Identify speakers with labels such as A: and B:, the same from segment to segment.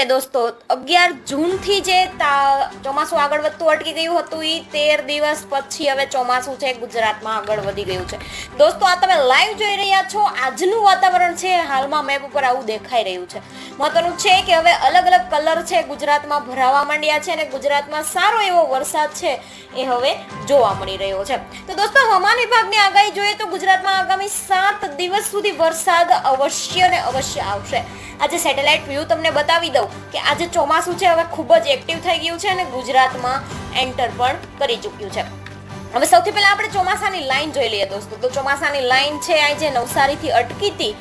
A: નમસ્તે દોસ્તો. અગિયાર જૂનથી જે ચોમાસું આગળ વધતું અટકી ગયું હતું એ તેર દિવસ પછી હવે ચોમાસું છે, ગુજરાતમાં આગળ વધી ગયું છે. દોસ્તો, આ તમે લાઈવ જોઈ રહ્યા છો. આજનું વાતાવરણ છે, હાલમાં મેપ ઉપર આવું દેખાઈ રહ્યું છે. મહત્વનું છે કે હવે અલગ અલગ કલર છે, ગુજરાતમાં ભરાવા માંડ્યા છે અને ગુજરાતમાં સારો એવો વરસાદ છે, એ હવે જોવા મળી રહ્યો છે. તો દોસ્તો, હવામાન વિભાગની આગાહી જોઈએ તો ગુજરાતમાં આગામી સાત દિવસ સુધી વરસાદ અવશ્ય ને અવશ્ય આવશે. આજે સેટેલાઇટ વ્યૂ તમને બતાવી દઉં. કે આજે ચોમાસું છે, હવે ખૂબ જ એક્ટિવ થઈ ગયું છે અને ગુજરાતમાં એન્ટર પણ કરી ચૂક્યું છે. હવે સૌથી પહેલા આપણે ચોમાસાની લાઈન જોઈ લઈએ દોસ્તો. તો ચોમાસાની લાઈન છે આ જે નવસારીથી અટકી હતી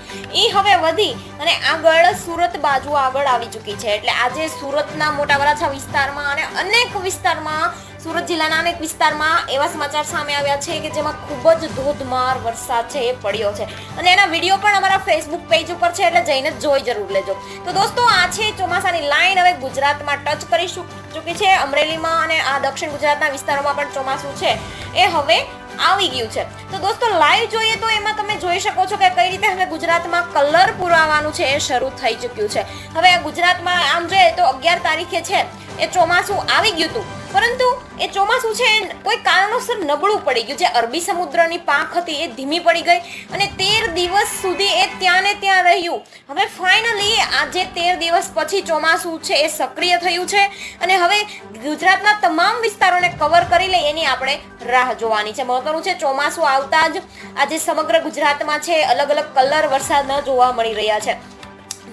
A: એ હવે વધી અને આગળ સુરત બાજુ આગળ આવી ચૂકી છે. એટલે આજે સુરતના મોટા વરાછા વિસ્તારમાં અને અનેક વિસ્તારમાં સુરત જિલ્લાના અનેક વિસ્તારમાં એવા સમાચાર સામે આવ્યા છે કે જેમાં ખૂબ જ ધોધમાર વરસાદ છે એ પડ્યો છે. અને એના વીડિયો પણ અમારા ફેસબુક પેજ ઉપર છે એટલે જઈને જોઈ જરૂર લેજો. તો દોસ્તો, આ છે ચોમાસાની લાઈન. હવે ગુજરાતમાં ટચ કરી ચૂક- છે અમરેલીમાં અને આ દક્ષિણ ગુજરાતના વિસ્તારોમાં પણ ચોમાસું છે. એ હવે આવી ગયું છે. તો દોસ્તો, લાઈવ જોઈએ તો એમાં તમે જોઈ શકો છો કે કઈ રીતે હવે ગુજરાતમાં કલર પુરાવાનું છે એ શરૂ થઈ ચૂક્યું છે. હવે ગુજરાતમાં આમ જોઈએ તો અગિયાર તારીખે છે. એ ચોમાસું આવી ગયું હતું. પરંતુ એ ચોમાસું છે કોઈ કારણોસર નબળું પડી ગયું. જે અરબી સમુદ્રની પાંખ હતી એ ધીમી પડી ગઈ અને તેર દિવસ સુધી એ ત્યાં ને ત્યાં રહ્યું. હવે ફાઇનલી આજે તેર દિવસ પછી ચોમાસું છે એ સક્રિય થયું છે અને હવે ગુજરાતના તમામ વિસ્તારોને કવર કરી લે એની આપણે રાહ જોવાની છે. મહત્વનું છે ચોમાસું આવતા જ આજે સમગ્ર ગુજરાતમાં છે અલગ અલગ કલર વરસાદના જોવા મળી રહ્યા છે.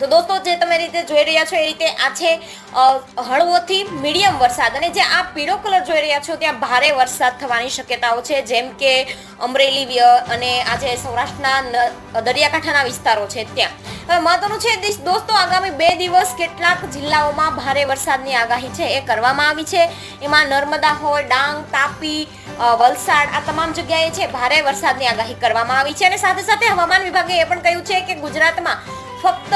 A: તો દોસ્તો, જે તમે રીતે જોઈ રહ્યા છો એ રીતે આ છે હળવોથી મીડિયમ વરસાદ. અને જે આ પીળો કલર જોઈ રહ્યા છો, ત્યાં ભારે વરસાદ થવાની શક્યતાઓ છે. જેમ કે અમરેલી અને આજે સૌરાષ્ટ્રના દરિયાકાંઠાના વિસ્તારો છે ત્યાં. હવે મહત્વનું છે, દિસ- દોસ્તો, આગામી બે દિવસ કેટલાક જિલ્લાઓમાં ભારે વરસાદની આગાહી છે, એ કરવામાં આવી છે. એમાં નર્મદા હોય, ડાંગ, તાપી વલસાડ, આ તમામ જગ્યાએ છે, ભારે વરસાદની આગાહી કરવામાં આવી છે. અને સાથે સાથે હવામાન વિભાગે એ પણ કહ્યું છે કે ગુજરાતમાં ફક્ત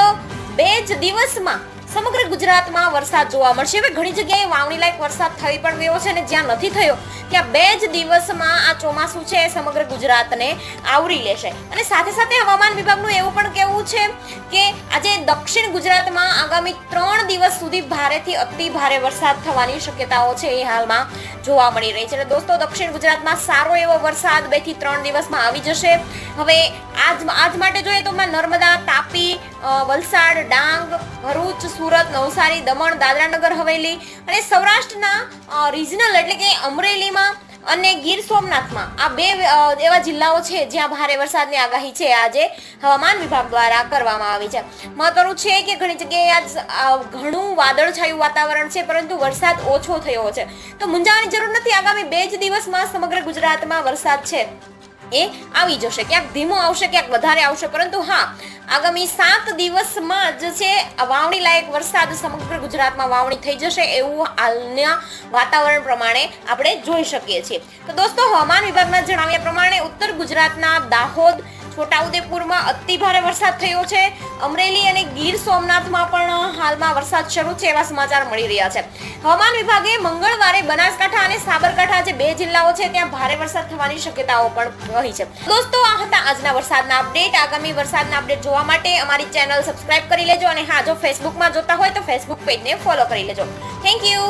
A: બે જ દિવસમાં સમગ્ર ગુજરાતમાં વરસાદ જોવા મળશે. હવે ઘણી જગ્યાએ વાવણી લાયક વરસાદ થઈ પણ ગયો છે અને જ્યાં નથી થયો, ત્યાં બે જ દિવસમાં આ ચોમાસું છે એ સમગ્ર ગુજરાતને આવરી લેશે. અને સાથે સાથે હવામાન વિભાગનું એવું પણ કહેવું છે કે આજે દક્ષિણ ગુજરાતમાં આગામી ત્રણ દિવસ સુધી ભારેથી અતિ ભારે વરસાદ થવાની શક્યતાઓ છે એ હાલમાં જોવા મળી રહી છે. એટલે દોસ્તો, દક્ષિણ ગુજરાતમાં સારો એવો વરસાદ બેથી ત્રણ દિવસમાં આવી જશે. હવે આજ આજ માટે જોઈએ તો નર્મદા, તાપી વલસાડ, ડાંગ, ભરૂચ સુરત, નવસારી, દમણ, દાદરાનગર, હવેલી અને સૌરાષ્ટ્રના રિજનલ એટલે કે અમરેલીમાં અને ગીર સોમનાથમાં. આ બે એવા જિલ્લાઓ છે જ્યાં ભારે વરસાદની આગાહી છે. આજે હવામાન વિભાગ દ્વારા કરવામાં આવી છે. મહત્વનું છે કે ઘણી જગ્યાએ આજ ઘણું વાદળછાયું વાતાવરણ છે, પરંતુ વરસાદ ઓછો થયો છે. તો મૂંઝાવાની જરૂર નથી. આગામી બે જ દિવસમાં સમગ્ર ગુજરાતમાં વરસાદ છે. એ આવી જશે. ક્યાંક ધીમો આવશે, ક્યાંક વધારે આવશે. પરંતુ હા, આગામી સાત દિવસમાં જ છે વાવણી લાયક વરસાદ સમગ્ર ગુજરાતમાં વાવણી થઈ જશે એવું હાલના વાતાવરણ પ્રમાણે આપણે જોઈ શકીએ છીએ. તો દોસ્તો, હવામાન વિભાગના જણાવ્યા પ્રમાણે ઉત્તર ગુજરાતના દાહોદ છોટાઉદેપુરમાં અતિ ભારે વરસાદ થયો છે. અમરેલી અને ગીર સોમનાથમાં પણ હાલમાં વરસાદ શરૂ છે એવા સમાચાર મળી રહ્યા છે. હવામાન વિભાગે મંગળવારે બનાસકાંઠા અને સાબરકાંઠા જે બે જિલ્લાઓ છે ત્યાં ભારે વરસાદ થવાની શક્યતાઓ પણ રહી છે. દોસ્તો, આ હતા આજના વરસાદના અપડેટ. આગામી વરસાદના અપડેટ જોવા માટે અમારી ચેનલ સબસ્ક્રાઇબ કરી લેજો અને હા, જો ફેસબુકમાં જોતા હોય તો ફેસબુક પેજને ફોલો કરી લેજો. Thank you